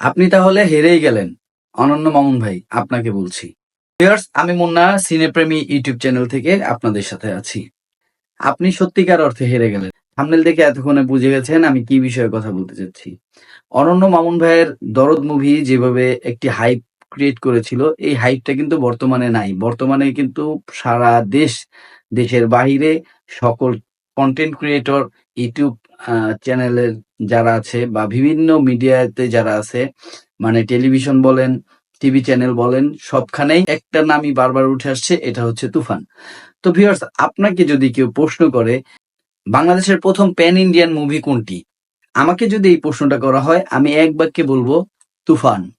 আপনি তাহলে হেরেই গেলেন। অনন্য মামুন ভাই, আপনাকে বলছি। আমি মুন্না, সিনেপ্রেমী ইউটিউব চ্যানেল থেকে আপনাদের সাথে আছি। আপনি সত্যিকার অর্থে হেরে গেলেন। থাম্বনেল দেখে এতক্ষণে বুঝে গেছেন আমি কি বিষয়ে কথা বলতে চাচ্ছি। অনন্য মামুন ভাইয়ের দরদ মুভি যেভাবে একটি হাইপ ক্রিয়েট করেছিল, এই হাইপটা কিন্তু বর্তমানে নাই। বর্তমানে কিন্তু সারা দেশ, দেশের বাহিরে সকল কন্টেন্ট ক্রিয়েটর ইউটিউব চ্যানেলের যারা আছে বা বিভিন্ন মিডিয়াতে যারা আছে মানে টেলিভিশন বলেন, টিভি চ্যানেল বলেন, সবখানেই একটা নামই বারবার উঠে আসছে, এটা হচ্ছে তুফান। তো ভিউয়ার্স আপনাকে যদি কেউ প্রশ্ন করে, বাংলাদেশের প্রথম প্যান ইন্ডিয়ান মুভি কোনটি? আমাকে যদি এই প্রশ্নটা করা হয়, আমি এক বাক্যে বলব, তুফান।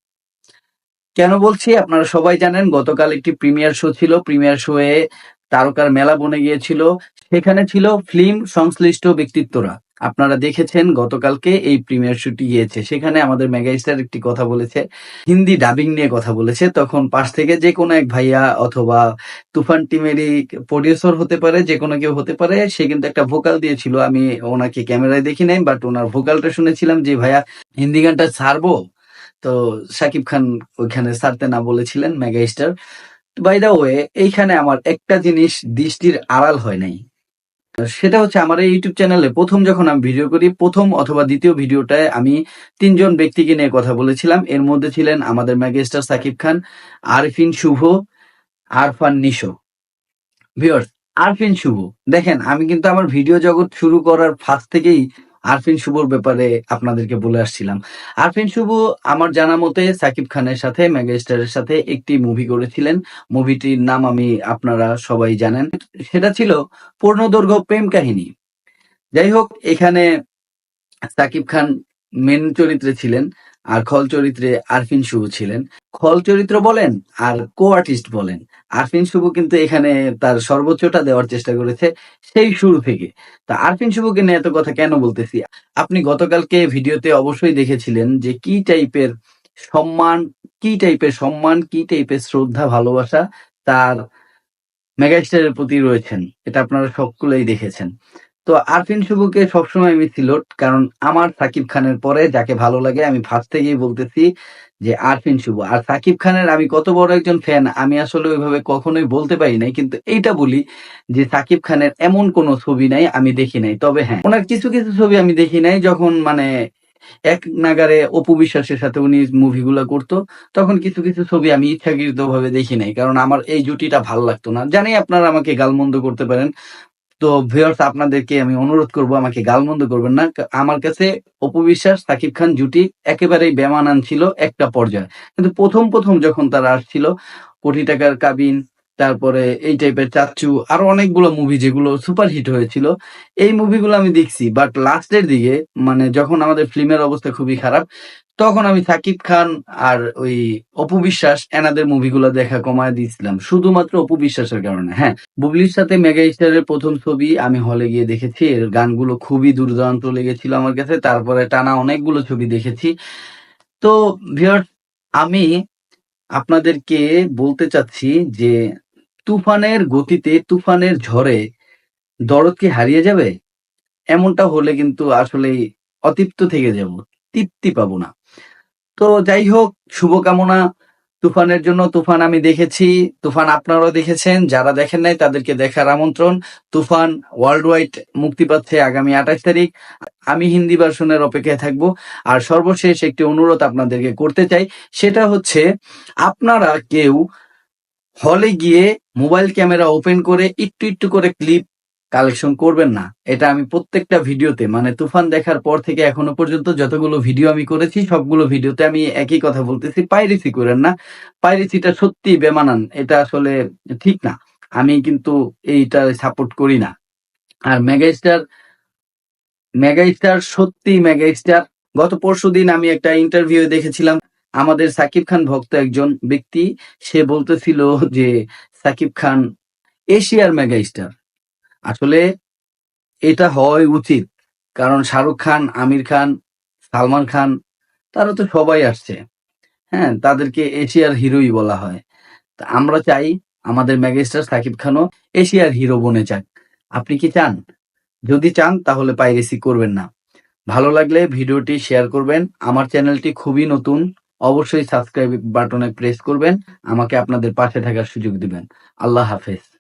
কেন বলছি? আপনারা সবাই জানেন, গতকাল একটি প্রিমিয়ার শো ছিল। প্রিমিয়ার শোয়ে তারকার মেলা বনে গিয়েছিল। সেখানে ছিল ফিল্ম সংশ্লিষ্ট ব্যক্তিত্বরা। আপনারা দেখেছেন গতকালকে এই প্রিমিয়ার শুটি গিয়েছে। সেখানে আমাদের মেগাস্টার একটি কথা বলেছে, হিন্দি ডাবিং নিয়ে কথা বলেছে। তখন পাশ থেকে যে কোনো এক ভাইয়া অথবা তুফান টিমেরই প্রডিউসার হতে পারে, যে কোনো কেউ হতে পারে, সে কিন্তু একটা ভোকাল দিয়েছিল। আমি ওনাকে ক্যামেরায় দেখি নাই বাট ওনার ভোকালটা শুনেছিলাম যে, ভাইয়া, হিন্দি গানটা ছাড়বো? তো সাকিব খান ওইখানে ছাড়তে না বলেছিলেন mega star. By the way এইখানে আমার একটা জিনিস দৃষ্টির আড়াল হয় নাই। সেটা হচ্ছে আমার এই ইউটিউব চ্যানেলে প্রথম যখন আমি ভিডিও করি, প্রথম অথবা দ্বিতীয় ভিডিওটায় আমি তিনজন ব্যক্তিকে নিয়ে কথা বলেছিলাম। এর মধ্যে ছিলেন আমাদের ম্যাগেস্টার সাকিব খান, আরফিন শুভ, আরফান নিশো। ভিওর আরফিন শুভ। দেখেন, আমি কিন্তু আমার ভিডিও জগৎ শুরু করার ফার্স্ট থেকেই আরফিন শুভর ব্যাপারে আপনাদেরকে বলে আসছিলাম। আরফিন শুভ, আমার জানা মতে সাকিব খানের সাথে, মেগাস্টারের সাথে একটি মুভি করেছিলেন। মুভিটির নাম আমি আপনারা সবাই জানেন। সেটা ছিল পূর্ণদৈর্ঘ্য প্রেম কাহিনী। যাই হোক, এখানে সাকিব খান মেন চরিত্রে ছিলেন আর খল চরিত্রে আরফিন শুভ ছিলেন। খল চরিত্র বলেন আর কো আর্টিস্ট বলেন। আরফিন শুভ কিন্তু এখানে তার সর্বোচ্চটা দেওয়ার চেষ্টা করেছে সেই শুরু থেকে। তা আরফিন শুভকে নিয়ে এত কথা কেন বলতেছি? আপনি গতকালকে ভিডিওতে অবশ্যই দেখেছিলেন যে কি টাইপের সম্মান, কি টাইপের সম্মান, কি টাইপের শ্রদ্ধা, ভালোবাসা তার মেগাস্টারের প্রতি রয়েছেন। এটা আপনারা সকলেই দেখেছেন। তো আরফিন শুভকে সবসময় আমি সিলোট কারণ আমার সাকিব খানের পরে যাকে ভালো লাগে আমি ফার্স্ট থেকেই বলতেছি যে আরফিন শুভ। আর সাকিব খানের আমি কত বড় একজন ফ্যান আমি আসলে ওইভাবে কখনোই বলতে পারি নাই, কিন্তু এইটা বলি যে সাকিব খানের এমন কোনো ছবি নাই আমি দেখি নাই। তবে হ্যাঁ ওনার কিছু কিছু ছবি আমি দেখি নাই যখন মানে এক নাগারে অপু বিশ্বাসের সাথে উনি মুভিগুলো করতো, তখন কিছু কিছু ছবি আমি ইচ্ছাকৃত ভাবে দেখি নাই, কারণ আমার এই জুটিটা ভালো লাগতো না। জানি আপনারা আমাকে গালমন্দ করতে পারেন তো ভিউয়ার্স আপনাদেরকে আমি অনুরোধ করব, আমাকে গালমন্দ করবেন না। আমার কাছে অপবিশ্বাস, সাকিব খান জুটি একেবারেই বেমানান ছিল একটা পর্যায়ে। কিন্তু প্রথম প্রথম যখন তারা আসছিল, কোটি টাকার কাবিন তারপরে এই টাইপের চাচ্চু, আরও অনেকগুলো মুভি যেগুলো সুপার হিট হয়েছিল। এই মুভিগুলো আমি দেখছি বাট লাস্টের দিকে মানে যখন আমাদের ফিল্মের অবস্থা খুবই খারাপ, তখন আমি সাকিব খান আর ওই অপু বিশ্বাস, এনাদের মুভিগুলো দেখা কমায় দিয়েছিলাম। শুধুমাত্র অপু বিশ্বাসের কারণে হ্যাঁ। বুবলির সাথে মেগা স্টারের প্রথম ছবি আমি হলে গিয়ে দেখেছি, এর গানগুলো খুবই দুর্দান্ত লেগেছিল আমার কাছে, তারপরে টানা অনেকগুলো ছবি দেখেছি। তো ভিউয়ার আমি আপনাদেরকে বলতে চাচ্ছি যে তুফানের গতিতে, তুফানের ঝড়ে দরদ কি হারিয়ে যাবে? এমনটা হলে কিন্তু আসলেই অতৃপ্ত থেকে যাব, তৃপ্তি পাবো না। তো যাই হোক, শুভকামনা। তুফানের জন্য তুফান আমি দেখেছি, তুফান আপনারাও দেখেছেন, যারা দেখেন নাই তাদেরকে দেখার আমন্ত্রণ। তুফান ওয়ার্ল্ড ওয়াইড মুক্তি পাচ্ছে আগামী আঠাশ তারিখ। আমি হিন্দি ভার্সনের অপেক্ষায় থাকব। আর সর্বশেষ একটি অনুরোধ আপনাদেরকে করতে চাই, সেটা হচ্ছে, আপনারা কেউ হলে গিয়ে মোবাইল ক্যামেরা ওপেন করে একটু একটু করে ক্লিপ কালেকশন করবেন না। এটা আমি প্রত্যেকটা ভিডিওতে মানে তুফান দেখার পর থেকে এখনও পর্যন্ত যতগুলো ভিডিও আমি করেছি, সবগুলো ভিডিওতে আমি একই কথা বলতেছি, পাইরেসি করেন না। পাইরেসিটা সত্যি বেমানান, এটা আসলে ঠিক না। আমি কিন্তু এইটা সাপোর্ট করি না। আর মেগাস্টার মেগাস্টার সত্যি মেগাস্টার। গত পরশু দিন আমি একটা ইন্টারভিউ দেখেছিলাম। আমাদের সাকিব খান ভক্ত একজন ব্যক্তি, সে বলতেছিল যে সাকিব খান এশিয়ার মেগাস্টার। আসলে এটা হওয়াই উচিত, কারণ শাহরুখ খান, আমির খান, সালমান খান, তারা তো সবাই আসছে। হ্যাঁ তাদেরকে এশিয়ার হিরোই বলা হয়। তা আমরা চাই আমাদের মেগাস্টার সাকিব খানও এশিয়ার হিরো বনে যাক। আপনি কি চান? যদি চান, তাহলে পাইরেসি করবেন না। ভালো লাগলে ভিডিওটি শেয়ার করবেন। আমার চ্যানেলটি খুবই নতুন। অবশ্যই সাবস্ক্রাইব বাটনে প্রেস করবেন আমাকে আপনাদের পাশে থাকার সুযোগ দিবেন। আল্লাহ হাফেজ।